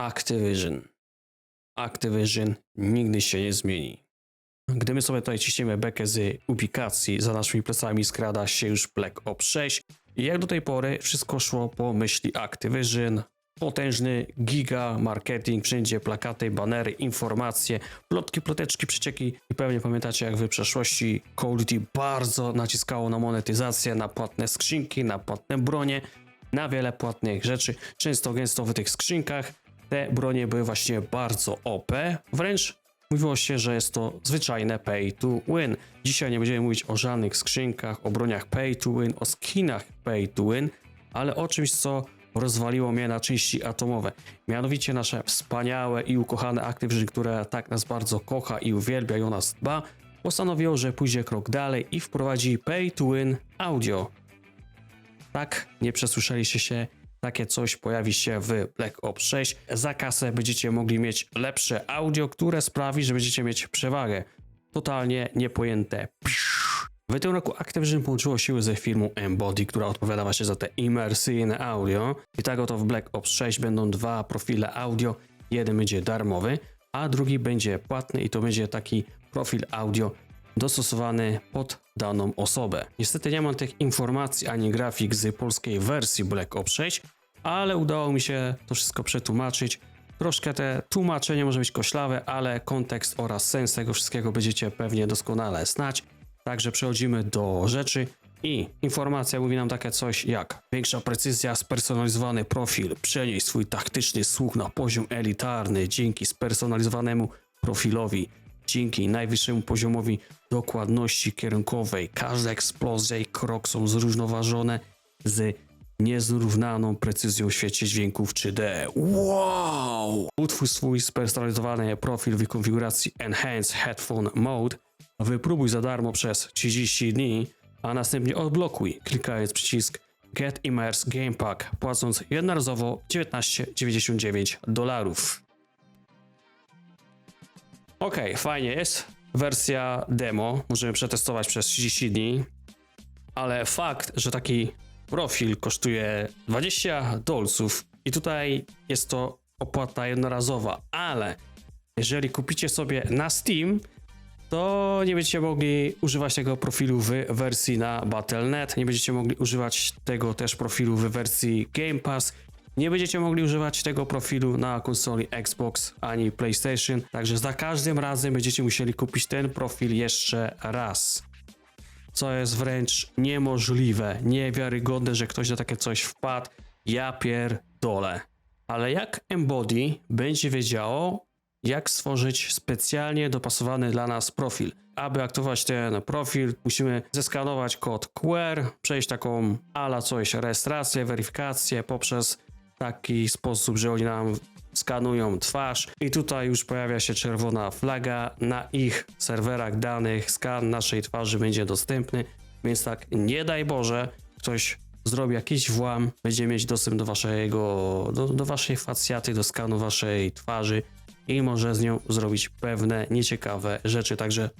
Activision. Activision nigdy się nie zmieni. Gdy my sobie tutaj ciśniemy bekę z ubikacji, za naszymi plecami skrada się już Black Ops 6 i jak do tej pory wszystko szło po myśli Activision, potężny giga marketing, wszędzie plakaty, banery, informacje, plotki, ploteczki, przecieki i pewnie pamiętacie jak w przeszłości Call of Duty bardzo naciskało na monetyzację, na płatne skrzynki, na płatne bronie, na wiele płatnych rzeczy. Często gęsto w tych skrzynkach te bronie były właśnie bardzo OP, wręcz mówiło się, że jest to zwyczajne pay to win. Dzisiaj nie będziemy mówić o żadnych skrzynkach, o broniach pay to win, o skinach pay to win, ale o czymś, co rozwaliło mnie na części atomowe. Mianowicie nasze wspaniałe i ukochane Activision, które tak nas bardzo kocha i uwielbia i o nas dba, postanowiło, że pójdzie krok dalej i wprowadzi pay to win audio. Tak, nie przesłyszeliście się, takie coś pojawi się w Black Ops 6. Za kasę będziecie mogli mieć lepsze audio, które sprawi, że będziecie mieć przewagę. Totalnie niepojęte. W tym roku Activision połączyło siły ze firmą Embody, która odpowiada właśnie za te imersyjne audio. I tak oto w Black Ops 6 będą dwa profile audio. Jeden będzie darmowy, a drugi będzie płatny i to będzie taki profil audio dostosowany pod daną osobę. Niestety nie mam tych informacji ani grafik z polskiej wersji Black Ops 6, ale udało mi się to wszystko przetłumaczyć. Troszkę te tłumaczenie może być koślawe, ale kontekst oraz sens tego wszystkiego będziecie pewnie doskonale znać. Także przechodzimy do rzeczy i informacja mówi nam takie coś jak większa precyzja, spersonalizowany profil, przenieść swój taktyczny słuch na poziom elitarny dzięki spersonalizowanemu profilowi, dzięki najwyższemu poziomowi dokładności kierunkowej. Każda eksplozja i krok są zrównoważone z niezrównaną precyzją w świecie dźwięków 3D. Wow! Utwórz swój spersonalizowany profil w konfiguracji Enhanced Headphone Mode. Wypróbuj za darmo przez 30 dni, a następnie odblokuj klikając przycisk Get Immerse Game Pack, płacąc jednorazowo 19,99 dolarów. Ok, fajnie jest. Wersja demo możemy przetestować przez 30 dni, ale fakt, że taki profil kosztuje 20 dolców i tutaj jest to opłata jednorazowa, ale jeżeli kupicie sobie na Steam, to nie będziecie mogli używać tego profilu w wersji na Battle.net, nie będziecie mogli używać tego też profilu w wersji Game Pass, nie będziecie mogli używać tego profilu na konsoli Xbox ani PlayStation, także za każdym razem będziecie musieli kupić ten profil jeszcze raz. Co jest wręcz niemożliwe, niewiarygodne, że ktoś na takie coś wpadł. Ja pierdolę. Ale jak Embody będzie wiedziało, jak stworzyć specjalnie dopasowany dla nas profil. Aby aktywować ten profil, musimy zeskanować kod QR, przejść taką ala coś rejestrację, weryfikację poprzez taki sposób, że oni nam skanują twarz i tutaj już pojawia się czerwona flaga. Na ich serwerach danych skan naszej twarzy będzie dostępny, więc tak nie daj Boże, ktoś zrobi jakiś włam, będzie mieć dostęp do waszego, do, do waszej facjaty, do skanu waszej twarzy i może z nią zrobić pewne nieciekawe rzeczy, także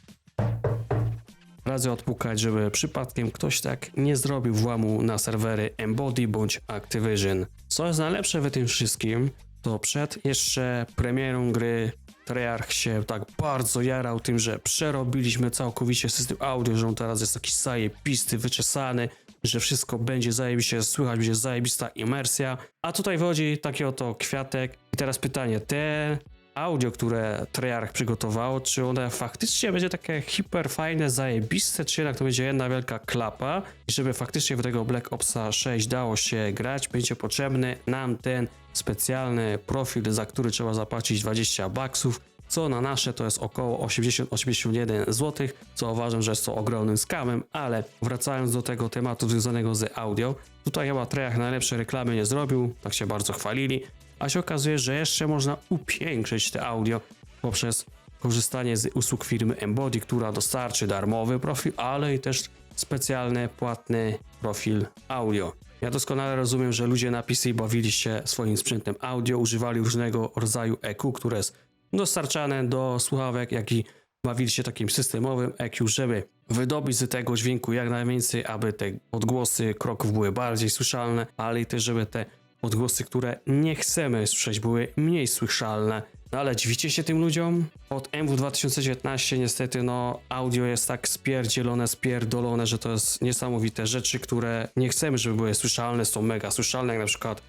radzę odpukać, żeby przypadkiem ktoś tak nie zrobił włamu na serwery Embody bądź Activision. Co jest najlepsze w tym wszystkim, to przed jeszcze premierą gry Treyarch się tak bardzo jarał tym, że przerobiliśmy całkowicie system audio, że on teraz jest taki zajebisty, wyczesany, że wszystko będzie zajebiście słychać, będzie zajebista imersja. A tutaj wychodzi taki oto kwiatek. I teraz pytanie, te audio, które Treyarch przygotowało, czy one faktycznie będzie takie hiper fajne, zajebiste, czy jednak to będzie jedna wielka klapa? I żeby faktycznie w tego Black Opsa 6 dało się grać, będzie potrzebny nam ten specjalny profil, za który trzeba zapłacić 20 baksów, co na nasze to jest około 80-81 zł, co uważam, że jest to ogromnym skamem, ale wracając do tego tematu związanego z audio, tutaj chyba Treyarch najlepsze reklamy nie zrobił, tak się bardzo chwalili, a się okazuje, że jeszcze można upiększyć te audio poprzez korzystanie z usług firmy Embody, która dostarczy darmowy profil, ale i też specjalny, płatny profil audio. Ja doskonale rozumiem, że ludzie na PC bawili się swoim sprzętem audio, używali różnego rodzaju EQ, które jest dostarczane do słuchawek, jak i bawili się takim systemowym EQ, żeby wydobyć z tego dźwięku jak najwięcej, aby te odgłosy kroków były bardziej słyszalne, ale i też, żeby te odgłosy, które nie chcemy słyszeć, były mniej słyszalne. No ale dziwicie się tym ludziom? Od MW 2019 niestety no audio jest tak spierdzielone, spierdolone, że to jest niesamowite. Rzeczy, które nie chcemy, żeby były słyszalne, są mega słyszalne, jak na przykład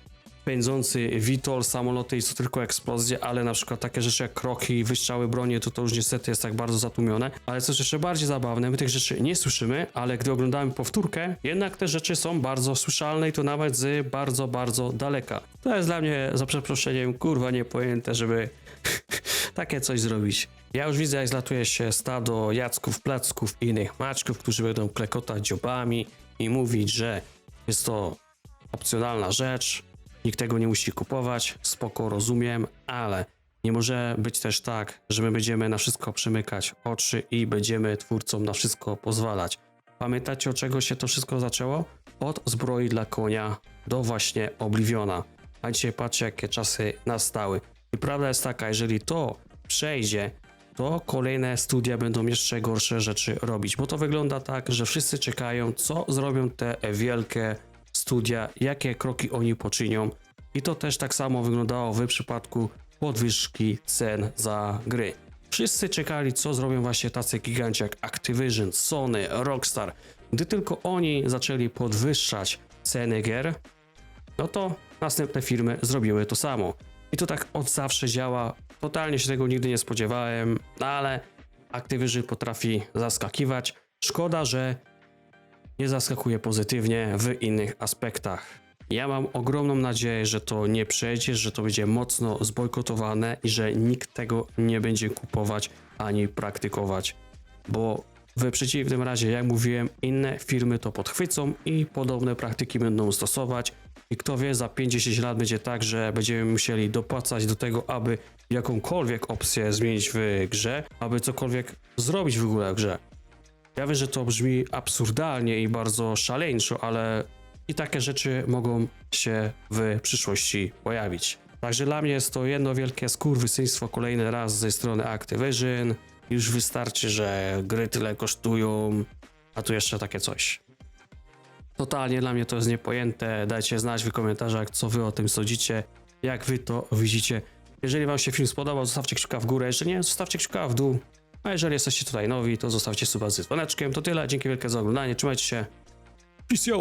pędzący Vitol, samoloty i co tylko eksplozje, ale na przykład takie rzeczy jak kroki, wystrzały broni, to to już niestety jest tak bardzo zatłumione. Ale co jeszcze bardziej zabawne, my tych rzeczy nie słyszymy, ale gdy oglądamy powtórkę, jednak te rzeczy są bardzo słyszalne i to nawet z bardzo, bardzo daleka. To jest dla mnie, za przeproszeniem, kurwa niepojęte, żeby takie coś zrobić. Ja już widzę, jak zlatuje się stado jacków, placków i innych maczków, którzy będą klekotać dziobami i mówić, że jest to opcjonalna rzecz, nikt tego nie musi kupować, spoko, rozumiem, ale nie może być też tak, że my będziemy na wszystko przymykać oczy i będziemy twórcom na wszystko pozwalać. Pamiętacie, od czego się to wszystko zaczęło? Od zbroi dla konia do właśnie Obliviona. A dzisiaj patrzcie, jakie czasy nastały. I prawda jest taka, jeżeli to przejdzie, to kolejne studia będą jeszcze gorsze rzeczy robić, bo to wygląda tak, że wszyscy czekają, co zrobią te wielkie studia, jakie kroki oni poczynią. I to też tak samo wyglądało w przypadku podwyżki cen za gry. Wszyscy czekali, co zrobią właśnie tacy giganci jak Activision, Sony, Rockstar. Gdy tylko oni zaczęli podwyższać ceny gier, no to następne firmy zrobiły to samo. I to tak od zawsze działa. Totalnie się tego nigdy nie spodziewałem, ale Activision potrafi zaskakiwać. Szkoda, że nie zaskakuje pozytywnie w innych aspektach. Ja mam ogromną nadzieję, że to nie przejdzie, że to będzie mocno zbojkotowane i że nikt tego nie będzie kupować ani praktykować, bo w przeciwnym razie, jak mówiłem, inne firmy to podchwycą i podobne praktyki będą stosować. I kto wie, za 50 lat będzie tak, że będziemy musieli dopłacać do tego, aby jakąkolwiek opcję zmienić w grze, aby cokolwiek zrobić w ogóle w grze. Ja wiem, że to brzmi absurdalnie i bardzo szaleńczo, ale i takie rzeczy mogą się w przyszłości pojawić. Także dla mnie jest to jedno wielkie skurwysyństwo kolejny raz ze strony Activision. Już wystarczy, że gry tyle kosztują, a tu jeszcze takie coś. Totalnie dla mnie to jest niepojęte. Dajcie znać w komentarzach, co wy o tym sądzicie, jak wy to widzicie. Jeżeli wam się film spodobał, zostawcie kciuka w górę, jeżeli nie, zostawcie kciuka w dół. A jeżeli jesteście tutaj nowi, to zostawcie suba z dzwoneczkiem. To tyle, dzięki wielkie za oglądanie, trzymajcie się. Peace yo!